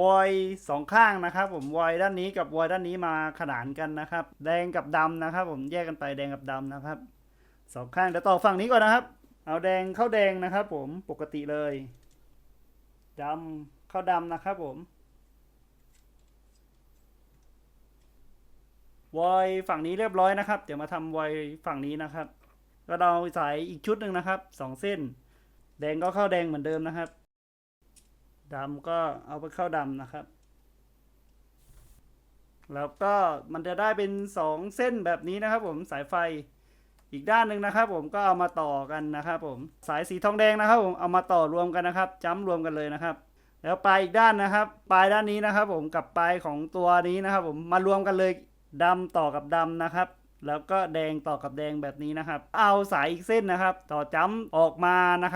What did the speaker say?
วอยสองข้างนะครับ ผมวอยด้านนี้กับวอยด้านนี้มาขนานกันนะครับ แดงกับดำนะครับ ผมแยกกันไปแดงกับดำนะครับสองข้างเดี๋ยวต่อฝั่งนี้ก่อนนะครับ เอาแดงเข้าแดงนะครับ ผมปกติเลยดำเข้าดำนะครับผมวอยฝั่งนี้เรียบร้อยนะครับ เดี๋ยวมาทำวอยฝั่งนี้นะครับ ก็เราสายอีกชุดหนึ่งนะครับสองเส้น แดงก็เข้าแดงเหมือนเดิมนะครับ ดำก็เอาไปเข้าดำนะครับ แล้วก็มันจะได้เป็นสองเส้นแบบนี้นะครับ ผมสายไฟอีกด้านหนึ่งนะครับ ผมก็เอามาต่อกันนะครับ ผมสายสีทองแดงนะครับ ผมเอามาต่อรวมกันนะครับจ้ำรวมกันเลยนะครับ แล้วปลายอีกด้านนะครับ ปลายด้านนี้นะครับ ผมกับปลายของตัวนี้นะครับ ผมมารวมกันเลยดำต่อกับดำนะครับ แล้วก็แดงต่อกับแดงแบบนี้นะครับ เอาสายอีกเส้นนะครับ ต่อจ้ำออกมานะครับ